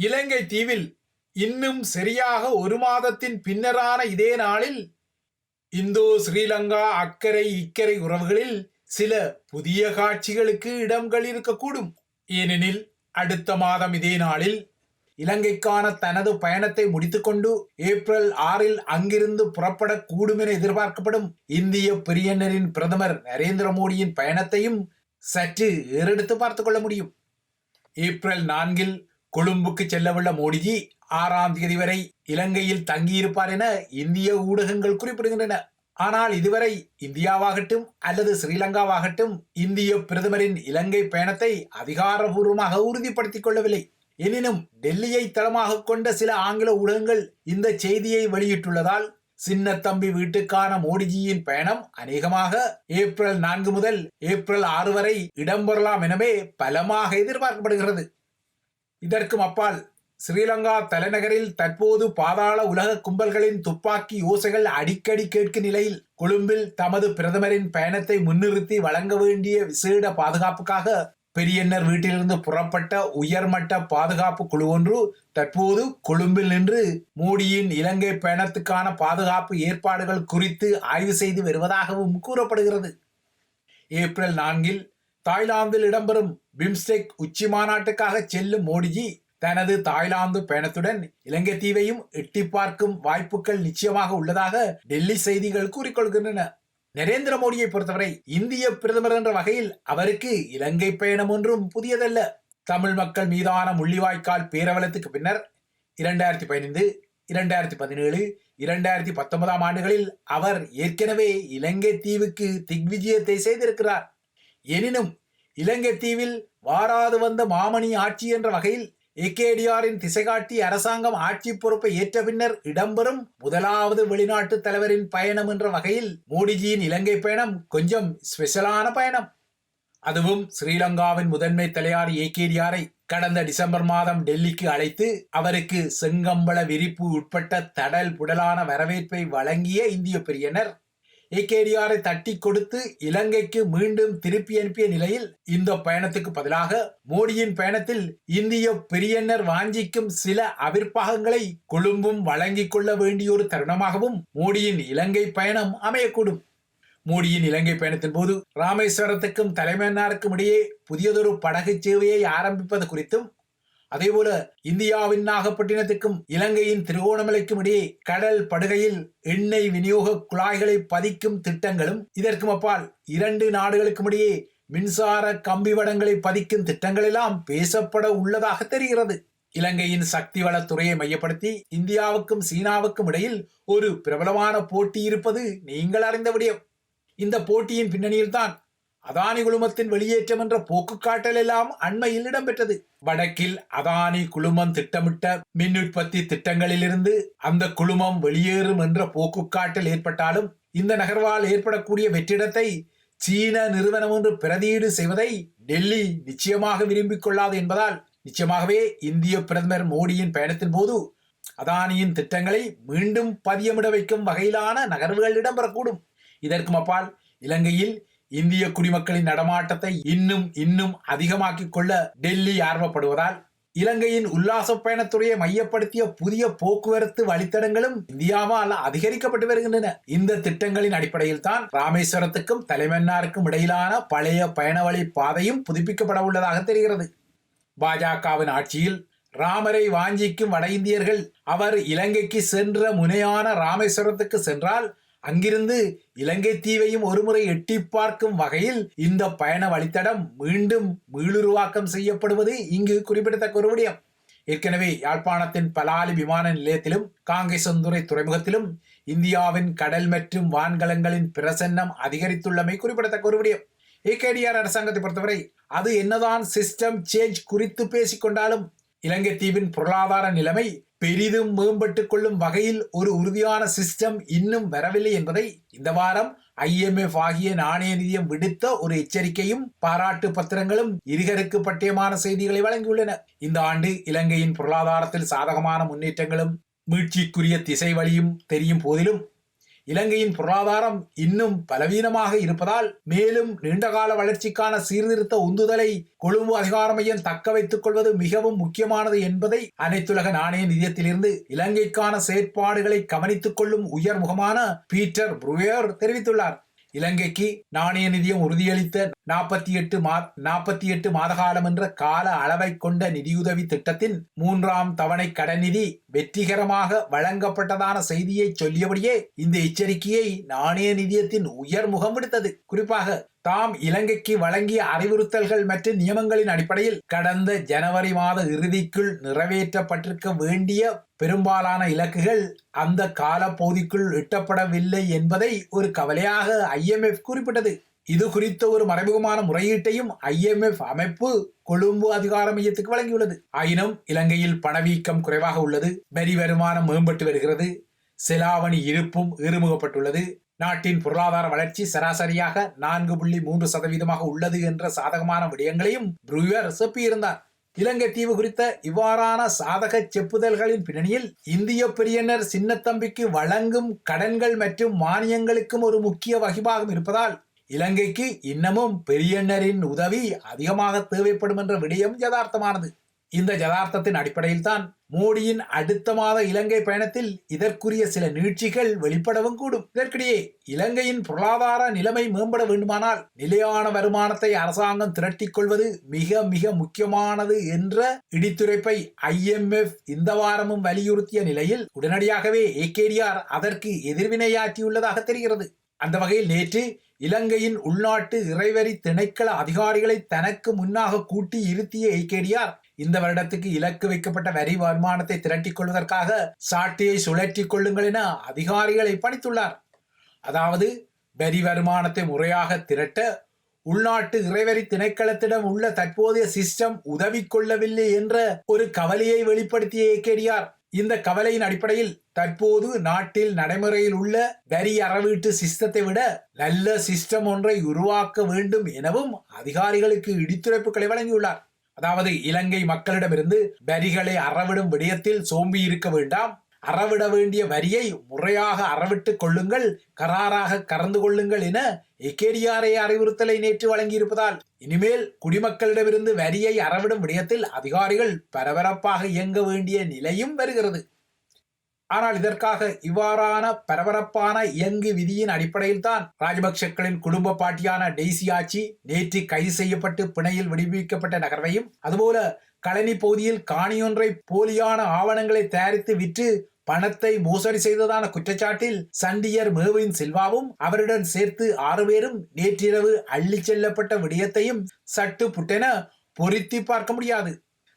இலங்கை தீவில் இன்னும் சரியாக ஒரு மாதத்தின் பின்னரான இதே நாளில் இந்தோ ஸ்ரீலங்கா அக்கறை இக்கரை உறவுகளில் சில புதிய காட்சிகளுக்கு இடங்கள் இருக்கக்கூடும். ஏனெனில் அடுத்த மாதம் இதே நாளில் இலங்கைக்கான தனது பயணத்தை முடித்துக்கொண்டு ஏப்ரல் ஆறில் அங்கிருந்து புறப்படக்கூடும் என எதிர்பார்க்கப்படும் இந்திய பெரியண்ணரின் பிரதமர் நரேந்திர மோடியின் பயணத்தையும் சற்று ஏறெடுத்து பார்த்துக் கொள்ள முடியும். ஏப்ரல் நான்கில் கொழும்புக்கு செல்லவுள்ள மோடிஜி ஆறாம் தேதி வரை இலங்கையில் தங்கியிருப்பார் என இந்திய ஊடகங்கள் குறிப்பிடுகின்றன. ஆனால் இதுவரை இந்தியாவாகட்டும் அல்லது ஸ்ரீலங்காவாகட்டும் இந்திய பிரதமரின் இலங்கை பயணத்தை அதிகாரபூர்வமாக உறுதிப்படுத்திக் கொள்ளவில்லை. எனினும் டெல்லியை தளமாக கொண்ட சில ஆங்கில ஊடகங்கள் இந்த செய்தியை வெளியிட்டுள்ளதால் சின்ன தம்பி வீட்டுக்கான மோடிஜியின் பயணம் அநேகமாக ஏப்ரல் நான்கு முதல் ஏப்ரல் ஆறு வரை இடம்பெறலாம் எனவே பலமாக எதிர்பார்க்கப்படுகிறது. இதற்கும் அப்பால் ஸ்ரீலங்கா தலைநகரில் தற்போது பாதாள உலக கும்பல்களின் துப்பாக்கி ஓசைகள் அடிக்கடி கேட்கும் நிலையில் கொழும்பில் தமது பிரதமரின் பயணத்தை முன்னிறுத்தி வழங்க வேண்டிய விசேட பாதுகாப்புக்காக பெரியன்னர் வீட்டிலிருந்து புறப்பட்ட உயர்மட்ட பாதுகாப்பு குழு ஒன்று தற்போது கொழும்பில் நின்று மோடியின் இலங்கை பயணத்துக்கான பாதுகாப்பு ஏற்பாடுகள் குறித்து ஆய்வு செய்து வருவதாகவும் கூறப்படுகிறது. ஏப்ரல் நான்கில் தாய்லாந்தில் இடம்பெறும் பிம்ஸ்டெக் உச்சி மாநாட்டுக்காக செல்லும் மோடிஜி தனது தாய்லாந்து பயணத்துடன் இலங்கை தீவையும் எட்டி பார்க்கும் வாய்ப்புகள் நிச்சயமாக உள்ளதாக டெல்லி செய்திகள் கூறிக்கொள்கின்றன. நரேந்திர மோடியை பொறுத்தவரை இந்திய பிரதமர் என்ற வகையில் அவருக்கு இலங்கை பயணம் ஒன்றும் புதியதல்ல. தமிழ் மக்கள் மீதான முள்ளிவாய்க்கால் பேரவலத்துக்கு பின்னர் இரண்டாயிரத்தி பதினைந்து இரண்டாயிரத்தி பதினேழு இரண்டாயிரத்தி பத்தொன்பதாம் ஆண்டுகளில் அவர் ஏற்கனவே இலங்கை தீவுக்கு திக்விஜயத்தை செய்திருக்கிறார். எனினும் இலங்கை தீவில் வாராது வந்த மாமணி ஆட்சி என்ற வகையில் ஏகேடிஆரின் திசைகாட்டி அரசாங்கம் ஆட்சி பொறுப்பை ஏற்ற பின்னர் இடம்பெறும் முதலாவது வெளிநாட்டு தலைவரின் பயணம் என்ற வகையில் மோடிஜியின் இலங்கை பயணம் கொஞ்சம் ஸ்பெஷலான பயணம். அதுவும் ஸ்ரீலங்காவின் முதன்மை தலையார் ஏகேடிஆரை கடந்த டிசம்பர் மாதம் டெல்லிக்கு அழைத்து அவருக்கு செங்கம்பள விரிப்பு உட்பட்ட தடல் புடலான வரவேற்பை வழங்கிய இந்திய பிரியனர் ஏகேடிஆரை தட்டி கொடுத்து இலங்கைக்கு மீண்டும் திருப்பி அனுப்பிய நிலையில் இந்த பயணத்துக்கு பதிலாக மோடியின் பயணத்தில் இந்திய பெரியன்னர் வாஞ்சிக்கும் சில அவிர்ப்பாகங்களை கொழும்பும் வழங்கிக் கொள்ள வேண்டிய ஒரு தருணமாகவும் மோடியின் இலங்கை பயணம் அமையக்கூடும். மோடியின் இலங்கை பயணத்தின் போது ராமேஸ்வரத்துக்கும் தலைமன்னாருக்கும் இடையே புதியதொரு படகு சேவையை ஆரம்பிப்பது குறித்தும் அதேபோல இந்தியாவின் நாகப்பட்டினத்துக்கும் இலங்கையின் திருகோணமலைக்கும் இடையே கடல் படுகையில் எண்ணெய் விநியோக குழாய்களை பதிக்கும் திட்டங்களும் இதற்கும் அப்பால் இரண்டு நாடுகளுக்கும் இடையே மின்சார கம்பி வடங்களை பதிக்கும் திட்டங்கள் எல்லாம் பேசப்பட உள்ளதாக தெரிகிறது. இலங்கையின் சக்தி வளத்துறையை மையப்படுத்தி இந்தியாவுக்கும் சீனாவுக்கும் இடையில் ஒரு பிரபலமான போட்டி இருப்பது நீங்கள் அறிந்த விடயம். இந்த போட்டியின் பின்னணியில் தான் அதானி குழுமத்தின் வெளியேற்றம் என்ற போக்கு காட்டல் எல்லாம் அண்மையில் இடம்பெற்றது. வடக்கில் அதானி குழுமம் திட்டமிட்ட மின் உற்பத்தி திட்டங்களிலிருந்து அந்த குழுமம் வெளியேறும் என்ற போக்கு காட்டல் ஏற்பட்டாலும் இந்த நகர்வால் ஏற்படக்கூடிய வெற்றிடத்தை சீன நிறுவனம் ஒன்று பிரதியீடு செய்வதை டெல்லி நிச்சயமாக விரும்பிக் கொள்ளாது என்பதால் நிச்சயமாகவே இந்திய பிரதமர் மோடியின் பயணத்தின் போது அதானியின் திட்டங்களை மீண்டும் பதியமிட வைக்கும் வகையிலான நகர்வுகள் இடம்பெறக்கூடும். இதற்கும் அப்பால் இலங்கையில் இந்திய குடிமக்களின் நடமாட்டத்தை இன்னும் இன்னும் அதிகமாக்கிக் கொள்ள டெல்லி ஆர்வப்படுவதால் இலங்கையின் உல்லாச பயணத்துறையை மையப்படுத்திய புதிய போக்குவரத்து வழித்தடங்களும் இந்தியாவால் அதிகரிக்கப்பட்டு வருகின்றன. இந்த திட்டங்களின் அடிப்படையில் தான் ராமேஸ்வரத்துக்கும் தலைமன்னாருக்கும் இடையிலான பழைய பயண வழி பாதையும் புதுப்பிக்கப்பட உள்ளதாக தெரிகிறது. பாஜகவின் ஆட்சியில் ராமரை வாஞ்சிக்கும் வட இந்தியர்கள் அவர் இலங்கைக்கு சென்ற முனையான ராமேஸ்வரத்துக்கு சென்றால் அங்கிருந்து இலங்கை தீவையும் ஒருமுறை எட்டி பார்க்கும் வகையில் இந்த பயண வழித்தடம் மீண்டும் மீளுருவாக்கம் செய்யப்படுவது இங்கு குறிப்பிடத்தக்க ஒரு விடயம். ஏற்கனவே யாழ்ப்பாணத்தின் பலாலி விமான நிலையத்திலும் காங்கேசந்துறை துறைமுகத்திலும் இந்தியாவின் கடல் மற்றும் வான்கலங்களின் பிரசன்னம் அதிகரித்துள்ளமை குறிப்பிடத்தக்க ஒரு விடயம். ஏகேடிஆர் அரசாங்கத்தை பொறுத்தவரை அது என்னதான் சிஸ்டம் சேஞ்ச் குறித்து பேசிக்கொண்டாலும் இலங்கை தீவின் பொருளாதார நிலைமை பெரிதும் மேம்பட்டுக் கொள்ளும் வகையில் ஒரு உறுதியான சிஸ்டம் இன்னும் வரவில்லை என்பதை இந்த வாரம் ஐஎம்எஃப் ஆகிய நாணய நிதியம் விடுத்த ஒரு எச்சரிக்கையும் பாராட்டு பத்திரங்களும் இருகருக்கு பட்டியமான செய்திகளை வழங்கியுள்ளன. இந்த ஆண்டு இலங்கையின் பொருளாதாரத்தில் சாதகமான முன்னேற்றங்களும் மீட்சிக்குரிய திசை வழியும் தெரியும் போதிலும் இலங்கையின் பொருளாதாரம் இன்னும் பலவீனமாக இருப்பதால் மேலும் நீண்டகால வளர்ச்சிக்கான சீர்திருத்த உந்துதலை கொழும்பு அதிகார மையம் தக்க வைத்துக் கொள்வது மிகவும் முக்கியமானது என்பதை அனைத்துலக நாணய நிதியத்திலிருந்து இலங்கைக்கான செயற்பாடுகளை கவனித்துக் கொள்ளும் உயர்முகமான பீட்டர் புருயர் தெரிவித்துள்ளார். இலங்கைக்கு நாணய நிதியம் உறுதியளித்த நாற்பத்தி எட்டு மா நாற்பத்தி எட்டு மாதகாலம் என்ற கால அளவை கொண்ட நிதியுதவி திட்டத்தின் மூன்றாம் தவணை கடன் நிதி வெற்றிகரமாக வழங்கப்பட்டதான செய்தியை சொல்லியபடியே இந்த எச்சரிக்கையை நாணய நிதியத்தின் உயர் முகம் விடுத்தது. குறிப்பாக தாம் இலங்கைக்கு வழங்கிய அறிவுறுத்தல்கள் மற்றும் நியமங்களின் அடிப்படையில் கடந்த ஜனவரி மாத இறுதிக்குள் நிறைவேற்றப்பட்டிருக்க வேண்டிய பெரும்பாலான இலக்குகள் அந்த காலப்பகுதிக்குள் எட்டப்படவில்லை என்பதை ஒரு கவலையாக ஐஎம்எஃப் குறிப்பிட்டது. இது குறித்த ஒரு மறைமுகமான முறையீட்டையும் ஐஎம்எஃப் அமைப்பு கொழும்பு அதிகார மையத்துக்கு வழங்கியுள்ளது. ஆயினும் இலங்கையில் பணவீக்கம் குறைவாக உள்ளது. வரி வருமானம் மேம்பட்டு வருகிறது. செலாவணி இருப்பும் ஈறுமுகப்பட்டுள்ளது நாட்டின் பொருளாதார வளர்ச்சி சராசரியாக நான்கு புள்ளி மூன்று சதவீதமாக உள்ளது என்ற சாதகமான விடயங்களையும் ப்ரூவர் செப்பியிருந்தார் இலங்கை தீவு குறித்த இவ்வாறான சாதக செப்புதல்களின் பின்னணியில் இந்திய பெரியனர் சின்னத்தம்பிக்கு வழங்கும் கடன்கள் மற்றும் மானியங்களுக்கும் ஒரு முக்கிய வகிபாகம் இருப்பதால் இலங்கைக்கு இன்னமும் பெரியனரின் உதவி அதிகமாக தேவைப்படும் என்ற விடயம் யதார்த்தமானது. இந்த யதார்த்தத்தின் அடிப்படையில் தான் மோடியின் அடுத்த மாத இலங்கை பயணத்தில் இதற்குரிய சில நீட்சிகள் வெளிப்படவும் கூடும். இதற்கிடையே இலங்கையின் பொருளாதார நிலைமை மேம்பட வேண்டுமானால் நிலையான வருமானத்தை அரசாங்கம் திரட்டிக் கொள்வது மிக மிக முக்கியமானது என்ற இடித்துரைப்பை ஐஎம்எஃப் இந்த வாரமும் வலியுறுத்திய நிலையில் உடனடியாகவே ஏகேடிஆர் அதற்கு எதிர்வினையாற்றியுள்ளதாக தெரிகிறது. அந்த வகையில் நேற்று இலங்கையின் உள்நாட்டு இறைவரி திணைக்கள அதிகாரிகளை தனக்கு முன்னாக கூட்டி இருத்திய ஏகேடிஆர் இந்த வருடத்துக்கு இலக்கு வைக்கப்பட்ட வரி வருமானத்தை திரட்டிக் கொள்வதற்காக சாட்டியை சுழற்றிக் கொள்ளுங்கள் என அதிகாரிகளை பணித்துள்ளார். அதாவது வரி வருமானத்தை முறையாக திரட்ட உள்நாட்டு இறைவரி திணைக்களத்திடம் உள்ள தற்போதைய சிஸ்டம் உதவி கொள்ளவில்லை என்ற ஒரு கவலையை வெளிப்படுத்திய கேடியார் இந்த கவலையின் அடிப்படையில் தற்போது நாட்டில் நடைமுறையில் உள்ள வரி அறவீட்டு சிஸ்டத்தை விட நல்ல சிஸ்டம் ஒன்றை உருவாக்க வேண்டும் எனவும் அதிகாரிகளுக்கு இடித்துரைப்புகளை வழங்கியுள்ளார். அதாவது இலங்கை மக்களிடமிருந்து வரிகளை அறவிடும் விடயத்தில் சோம்பி இருக்க வேண்டாம். அறவிட வேண்டிய வரியை முறையாக அறவிட்டுக் கொள்ளுங்கள் கராராக கறந்து கொள்ளுங்கள் என எக்கேடியாரை அறிவுறுத்தலை நேற்று வழங்கியிருப்பதால் இனிமேல் குடிமக்களிடமிருந்து வரியை அறவிடும் விடயத்தில் அதிகாரிகள் பரபரப்பாக இயங்க வேண்டிய நிலையும் வருகிறது. ஆனால் இதற்காக இவ்வாறான பரபரப்பான இயங்கு விதியின் அடிப்படையில் தான் ராஜபக்சக்களின் குடும்ப பாட்டியான டெய்சி ஆட்சி நேற்று கைது செய்யப்பட்டு பிணையில் விடுவிக்கப்பட்ட நகர்வையும் அதுபோல களனி பகுதியில் காணியொன்றை போலியான ஆவணங்களை தயாரித்து விற்று பணத்தை மோசடி செய்ததான குற்றச்சாட்டில் சண்டியர் மேவின் சில்வாவும் அவருடன் சேர்த்து ஆறு பேரும் நேற்றிரவு அள்ளி செல்லப்பட்ட விடயத்தையும் சட்டு புட்டென பொருத்தி பார்க்க முடியாது.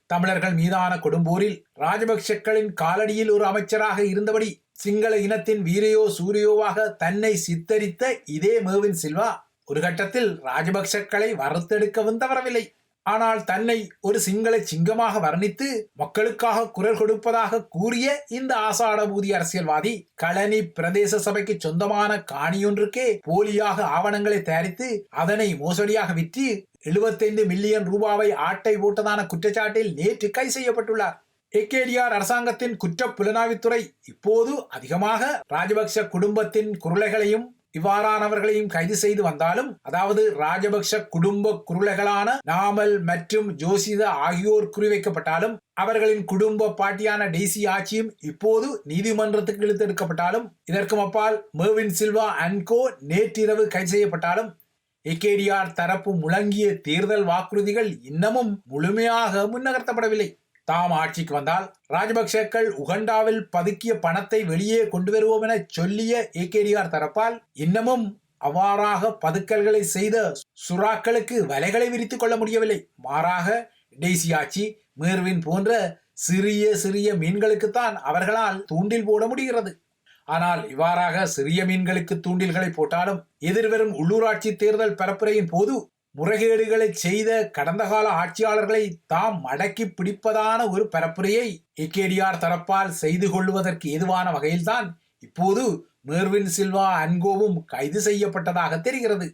தமிழர்கள் மீதான கொடும்போரில் ராஜபக்சக்களின் காலடியில் ஒரு அமைச்சராக இருந்தபடி சிங்கள இனத்தின் வீரையோ சூரியோவாக தன்னை சித்தரித்த இதே மேவின் சில்வா ஒரு கட்டத்தில் ராஜபக்சக்களை வறுத்தெடுக்கவும் தவறவில்லை ஆனால் தன்னை ஒரு சிங்கள சிங்கமாக வர்ணித்து மக்களுக்காக குரல் கொடுப்பதாக கூறிய இந்த ஆசாடபூதி அரசியல்வாதி களனி பிரதேச சபைக்கு சொந்தமான காணியொன்றுக்கே போலியாக ஆவணங்களை தயாரித்து அதனை மோசடியாக விற்று எழுபத்தைந்து மில்லியன் ரூபாவை ஆட்டை போட்டதான குற்றச்சாட்டில் நேற்று கை செய்யப்பட்டுள்ளார். ஏகேடிஆர் அரசாங்கத்தின் குற்ற புலனாய்வுத்துறை இப்போது அதிகமாக ராஜபக்ச குடும்பத்தின் குரலைகளையும் இவ்வாறானவர்களையும் கைது செய்து வந்தாலும் அதாவது ராஜபக்ஷ குடும்ப குருளைகளான நாமல் மற்றும் ஜோசித ஆகியோர் குறிவைக்கப்பட்டாலும் அவர்களின் குடும்ப பாட்டியான டெய்சி ஆட்சியும் இப்போது நீதிமன்றத்துக்கு இழுத்தெடுக்கப்பட்டாலும் இதற்கும் அப்பால் மேவின் சில்வா அன்கோ நேற்றிரவு கைது செய்யப்பட்டாலும் ஏகேடிஆர் தரப்பு முழங்கிய தேர்தல் வாக்குறுதிகள் இன்னமும் முழுமையாக முன்னகர்த்தப்படவில்லை. தாம் ஆட்சிக்கு வந்தால் ராஜபக்சேக்கள் உகண்டாவில் பதுக்கிய பணத்தை வெளியே கொண்டு வருவோம் என சொல்லிய ஏகேடிஆர் தரப்பால் இன்னமும் அவ்வாறாக பதுக்கல்களை செய்த சுறாக்களுக்கு வலைகளை விரித்துக் கொள்ள முடியவில்லை. மாறாக டெய்சி ஆட்சி மேர்வின் போன்ற சிறிய சிறிய மீன்களுக்குத்தான் அவர்களால் தூண்டில் போட முடிகிறது. ஆனால் இவ்வாறாக சிறிய மீன்களுக்கு தூண்டில்களை போட்டாலும் எதிர்வரும் உள்ளூராட்சி தேர்தல் பரப்புரையின் போது முறைகேடுகளை செய்த கடந்த கால ஆட்சியாளர்களை தாம் அடக்கி பிடிப்பதான ஒரு பரப்புரையை ஏகேடிஆர் தரப்பால் செய்து கொள்வதற்கு ஏதுவான வகையில்தான் இப்போது மேர்வின் சில்வா அன்கோவும் கைது செய்யப்பட்டதாக தெரிகிறது.